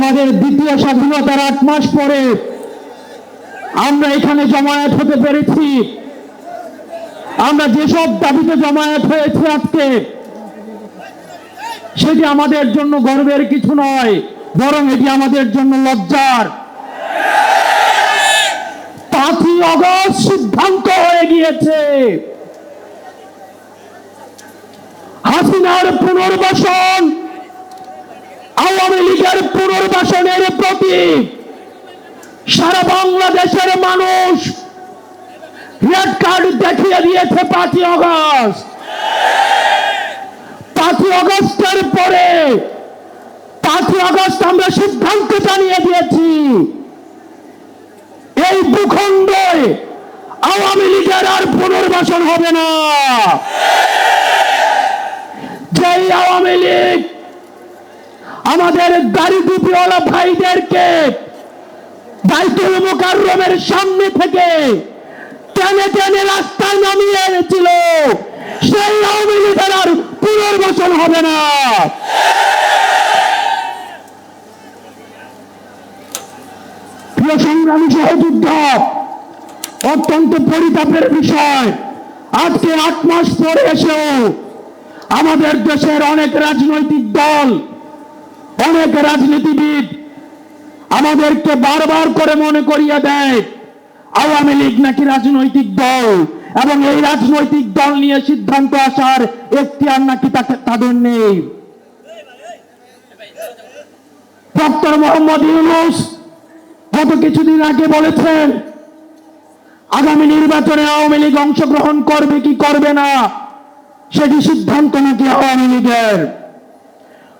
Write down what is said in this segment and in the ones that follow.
আমাদের দ্বিতীয় স্বাধীনতার আট মাস পরে আমরা এখানে জমায়েত হতে পেরেছি। আমরা যেসব দাবিতে জমায়েত হয়েছে আজকে, সেটি আমাদের জন্য গর্বের কিছু নয়, বরং এটি আমাদের জন্য লজ্জার। পাঁচই অগস্ট সিদ্ধান্ত হয়ে গিয়েছে। হাসিনার পুনর্বাসন আওয়ামী লীগের প্রতি সারা বাংলাদেশের মানুষ রেড কার্ড দেখিয়ে দিয়েছে পাঁচই অগস্ট পাঁচই অগস্টের পরে, পাঁচই অগস্ট আমরা সিদ্ধান্ত জানিয়ে দিয়েছি, এই ভূখণ্ডে আওয়ামী লীগের আর পুনর্বাসন হবে না। যেই আওয়ামী লীগ আমাদের দাড়ি টুপিওয়ালা ভাইদেরকে বাইতুল মুকাররমের সামনে থেকে টেনে টেনে রাস্তায় নামিয়ে এনেছিল। সেই আওয়ামী লীগের আর পুনর্বাসন হবে না। প্রিয় সংগ্রামী সহযোদ্ধা, অত্যন্ত পরিতাপের বিষয়। আজকে আট মাস পরে এসেও আমাদের দেশের অনেক রাজনৈতিক দল অনেক রাজনীতিবিদ আমাদেরকে বারবার করে মনে করিয়ে দেয়, আওয়ামী লীগ নাকি রাজনৈতিক দল এবং এই রাজনৈতিক দল নিয়ে সিদ্ধান্ত আসার এখতিয়ার নাকি তাদের নেই। ডক্টর মোহাম্মদ ইউনুস গত কিছুদিন আগে বলেছেন, আগামী নির্বাচনে আওয়ামী লীগ অংশগ্রহণ করবে কি করবে না, সেটি সিদ্ধান্ত নাকি আওয়ামী লীগের?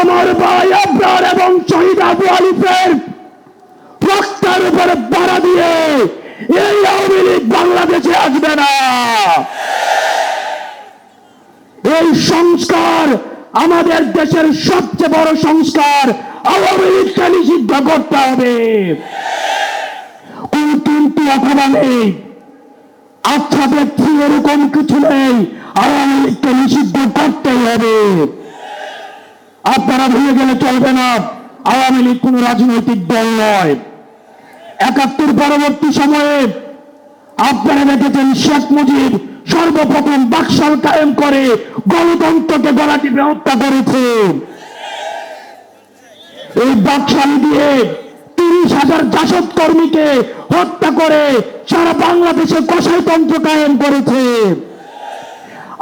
আমার ভাই আবরার এবং শহীদ আবু আলিফের রক্তের উপরে বাড়া দিয়ে এই আওয়ামী লীগ বাংলাদেশে আসবে না। এই সংস্কার আমাদের দেশের সবচেয়ে বড় সংস্কার, আওয়ামী লীগকে নিষিদ্ধ করতে হবে। কোন কিন্তু অথবা নেই আচ্ছা দেখছি এরকম কিছু নেই, আওয়ামী লীগকে নিষিদ্ধ করতেই হবে। আপনারা ভুলে গেলে চলবে না। আওয়ামী লীগ কোন রাজনৈতিক দল নয়। একাত্তর পরবর্তী সময়ে আপনারা দেখেছেন শেখ মুজিব সর্বপ্রথম বাকশাল কায়েম করে গণতন্ত্রকে গলা টিপে হত্যা করেছে। এই বাকশাল দিয়ে তিরিশ হাজার জাসদ কর্মীকে হত্যা করে সারা বাংলাদেশে কষাইতন্ত্র কায়েম করেছে।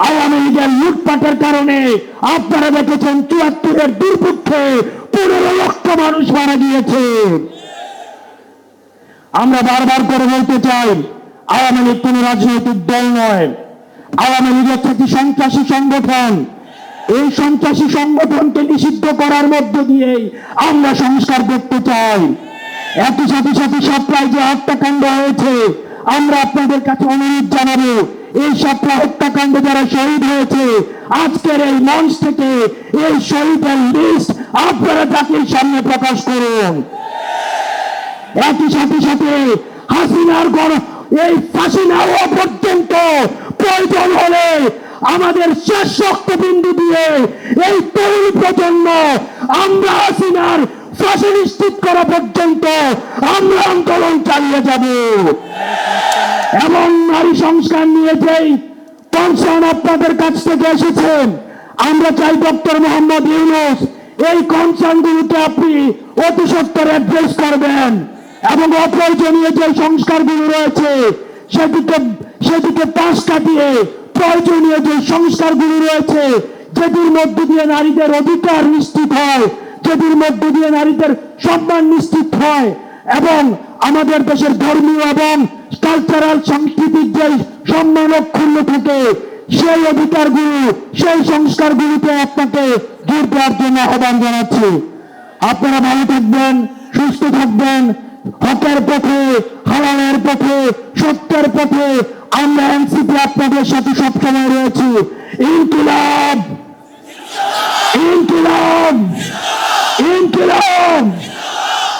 আওয়ামী লীগের লুটপাটের কারণে আপনারা দেখেছেন চুয়াত্তরের দুর্ভিক্ষে পনেরো লক্ষ মানুষ মারা গিয়েছে। আমরা বারবার করে বলতে চাই, আওয়ামী লীগ কোন রাজনৈতিক দল নয়। আওয়ামী লীগ হচ্ছে একটি সন্ত্রাসী সংগঠন, এই সন্ত্রাসী সংগঠনকে নিষিদ্ধ করার মধ্য দিয়েই আমরা সংস্কার করতে চাই। একই সাথে সাথে সাপ্লাই যে হত্যাকাণ্ড হয়েছে। আমরা আপনাদের কাছে অনুরোধ জানাব এই সাপ্লাই হত্যাকাণ্ডে যারা শহীদ হয়েছে, আজকের এই মঞ্চ থেকে এই শহীদের লিস্ট আপনারা জাতির সামনে প্রকাশ করুন। একই সাথে সাথে হাসিনার গণ, এই ফাঁসি না হওয়া পর্যন্ত প্রয়োজন হলে আমাদের শেষ রক্তবিন্দু দিয়ে এই তরুণ প্রজন্ম, আমরা হাসিনার ফাঁসি নিশ্চিত করা পর্যন্ত আমরা আন্দোলন চালিয়ে যাব। এবং নারী সংস্কার নিয়ে যেই কনসার্ন আপনাদের কাছ থেকে এসেছেন আমরা চাই ডক্টর মোহাম্মদ ইউনুস, এই কনসার্নগুলোকে আপনি অতি সত্তর অ্যাড্রেস করবেন। এবং অপ্রয়োজনীয় যে সংস্কারগুলো রয়েছে সেদিকে সেদিকে পাশ কাটিয়ে প্রয়োজনীয় যে সংস্কারগুলো রয়েছে, যেটির মধ্য দিয়ে নারীদের অধিকার নিশ্চিত হয়, যেটির মধ্য দিয়ে নারীদের সম্মান নিশ্চিত হয়, এবং আমাদের দেশের ধর্মীয় এবং কালচারাল সাংস্কৃতিক যে সম্মান অক্ষুণ্ণ থাকে, সেই অধিকারগুলো, সেই সংস্কারগুলিতে আপনাকে জোর দেওয়ার জন্য আহ্বান জানাচ্ছি। আপনারা ভালো থাকবেন, সুস্থ থাকবেন। হকের পথে, হালালের পথে, সত্যের পথে আমরা এনসিপি আপনাদের সাথে সবসময় রয়েছি। ইনকিলাব! ইনকিলাব! ইনকিলাব!